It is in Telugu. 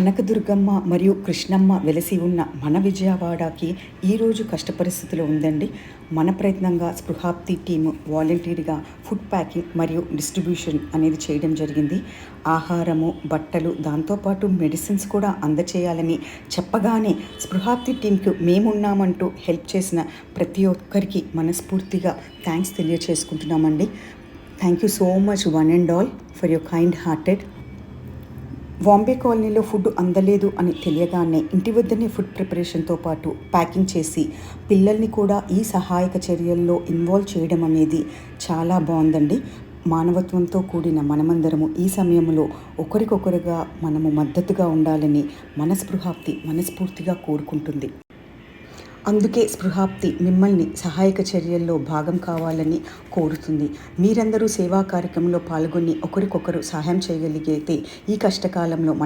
కనకదుర్గమ్మ మరియు కృష్ణమ్మ వెలసి ఉన్న మన విజయవాడకి ఈరోజు కష్ట పరిస్థితిలో ఉందండి. మన ప్రయత్నంగా స్పృహాప్తి టీము వాలంటీర్గా ఫుడ్ ప్యాకింగ్ మరియు డిస్ట్రిబ్యూషన్ అనేది చేయడం జరిగింది. ఆహారము బట్టలు దాంతోపాటు మెడిసిన్స్ కూడా అందచేయాలని చెప్పగానే స్పృహాప్తి టీంకు మేమున్నామంటూ హెల్ప్ చేసిన ప్రతి ఒక్కరికి మనస్ఫూర్తిగా thanks తెలియచేసుకుంటున్నామండి. Thank you so much one and all for your kind hearted. Bombay కాలనీలో ఫుడ్ అందలేదు అని తెలియగానే ఇంటి వద్దనే ఫుడ్ ప్రిపరేషన్తో పాటు ప్యాకింగ్ చేసి పిల్లల్ని కూడా ఈ సహాయక చర్యల్లో ఇన్వాల్వ్ చేయడం అనేది చాలా బాగుందండి. మానవత్వంతో కూడిన మనమందరము ఈ సమయంలో ఒకరికొకరుగా మనము మద్దతుగా ఉండాలని మనస్పృహాప్తి మనస్ఫూర్తిగా కోరుకుంటుంది. అందుకే స్పృహాప్తి మిమ్మల్ని సహాయక చర్యల్లో భాగం కావాలని కోరుతుంది. మీరందరూ సేవా కార్యక్రమంలో పాల్గొని ఒకరికొకరు సహాయం చేయగలిగితే ఈ కష్టకాలంలో మన